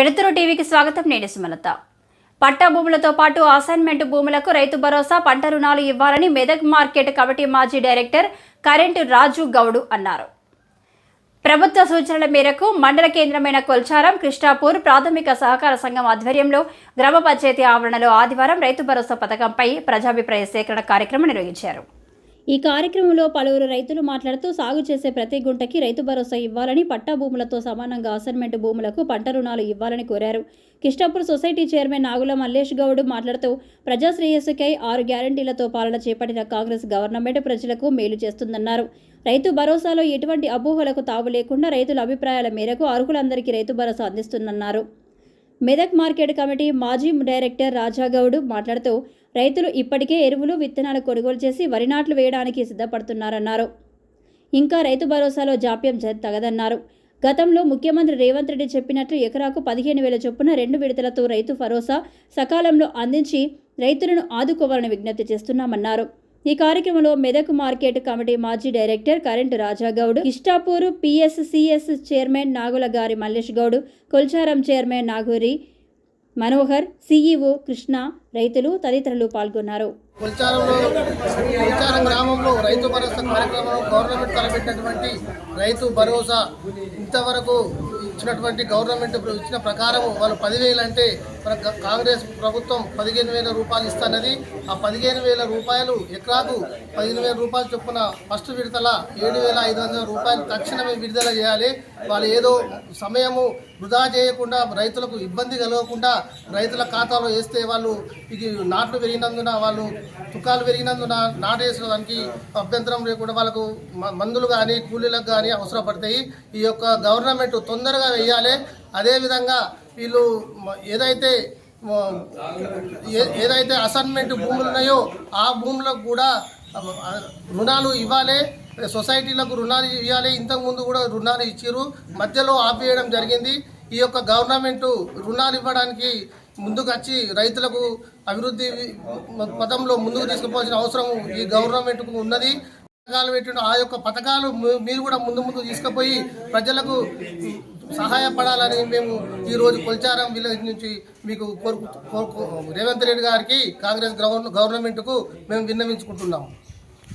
వెలుతురు టీవీకి స్వాగతం. నేను సుమలత. పట్టా భూములతో పాటు అసైన్మెంట్ భూములకు రైతు భరోసా పంట రుణాలు ఇవ్వాలని మెదక్ మార్కెట్ కమిటీ మాజీ డైరెక్టర్ కరెంటు రాజు గౌడు అన్నారు. ప్రభుత్వ సూచనల మేరకు మండల కేంద్రమైన కొల్చారం కృష్ణాపూర్ ప్రాథమిక సహకార సంఘం ఆధ్వర్యంలో గ్రామ పంచాయతీ ఆవరణలో ఆదివారం రైతు భరోసా పథకంపై ప్రజాభిప్రాయ సేకరణ కార్యక్రమం నిర్వహించారు. ఈ కార్యక్రమంలో పలువురు రైతులు మాట్లాడుతూ సాగు చేసే ప్రతి గుంటకి రైతు భరోసా ఇవ్వాలని పట్టా భూములతో సమానంగా అసైన్మెంట్ భూములకు పంట రుణాలు ఇవ్వాలని కోరారు. కిష్టాపూర్ సొసైటీ చైర్మన్ నాగుల మల్లేష్ గౌడ్ మాట్లాడుతూ ప్రజా శ్రేయస్సుకై ఆరు గ్యారంటీలతో పాలన చేపట్టిన కాంగ్రెస్ గవర్నమెంట్ ప్రజలకు మేలు చేస్తుందన్నారు. రైతు భరోసాలో ఎటువంటి అపోహలకు తావు లేకుండా రైతుల అభిప్రాయాల మేరకు అర్హులందరికీ రైతు భరోసా అందిస్తుందన్నారు. మెదక్ మార్కెట్ కమిటీ మాజీ డైరెక్టర్ రాజాగౌడ్ మాట్లాడుతూ రైతులు ఇప్పటికే ఎరువులు విత్తనాలు కొనుగోలు చేసి వరి నాట్లు వేయడానికి సిద్ధపడుతున్నారన్నారు. ఇంకా రైతు భరోసాలో జాప్యం జ- తగదన్నారు. గతంలో ముఖ్యమంత్రి రేవంత్ రెడ్డి చెప్పినట్లు ఎకరాకు పదిహేను వేల చొప్పున రెండు విడతలతో రైతు భరోసా సకాలంలో అందించి రైతులను ఆదుకోవాలని విజ్ఞప్తి చేస్తున్నామన్నారు. ఈ కార్యక్రమంలో మెదక్ మార్కెట్ కమిటీ మాజీ director current Rajagoud Ishtapur PSCS chairman Nagula గారి మల్లేష్ గౌడ్ కొల్చారం చైర్మన్ నాగూరి మనోహర్ సీఈఓ కృష్ణ రైతులు తదితరులు పాల్గొన్నారు. కొల్చారంలో గ్రామంలో రైతు భరోసా కార్యక్రమం గవర్నమెంట్ తలపెట్టినటువంటి రైతు భరోసా ఇంతవరకు ఇచ్చినటువంటి గవర్నమెంట్ ఇచ్చిన ప్రకారం వాళ్ళు పదివేలు అంటే మన కాంగ్రెస్ ప్రభుత్వం పదిహేను వేల రూపాయలు ఇస్తున్నది. ఆ పదిహేను వేల రూపాయలు ఎకరాకు పదిహేను వేల రూపాయలు చొప్పున ఫస్ట్ విడతల ఏడు వేల ఐదు వందల రూపాయలు తక్షణమే విడుదల చేయాలి. వాళ్ళు ఏదో సమయము వృధా చేయకుండా రైతులకు ఇబ్బంది కలగకుండా రైతుల ఖాతాలో వేస్తే వాళ్ళు ఇది నాట్లు పెరిగినందున వాళ్ళు తుకాలు పెరిగినందున నాటేసుకోవడానికి అభ్యంతరం లేకుండా వాళ్ళకు మ- మందులు కానీ కూలీలకు కానీ అవసరపడతాయి. ఈ యొక్క గవర్నమెంట్ తొందరగా వేయాలి. అదేవిధంగా వీళ్ళు ఏదైతే ఏ- ఏదైతే అసైన్మెంట్ భూములు ఉన్నాయో ఆ భూములకు కూడా రుణాలు ఇవ్వాలి. సొసైటీలకు రుణాలు ఇవ్వాలి. ఇంతకుముందు కూడా రుణాలు ఇచ్చారు మధ్యలో ఆపేయడం జరిగింది. ఈ యొక్క గవర్నమెంట్ రుణాలు ఇవ్వడానికి ముందుకు వచ్చి రైతులకు అభివృద్ధి పదంలో ముందుకు తీసుకుపోవాల్సిన అవసరం ఈ గవర్నమెంట్కు ఉన్నది. పథకాలు పెట్టిన ఆ యొక్క పథకాలు మీరు కూడా ముందు ముందు తీసుకుపోయి ప్రజలకు సహాయపడాలని మేము ఈరోజు కొల్చారం విలేజ్ నుంచి మీకు కోరుకు కోరుకు రేవంత్ రెడ్డి గారికి కాంగ్రెస్ గవర్న గవర్నమెంట్కు మేము విన్నవించుకుంటున్నాము.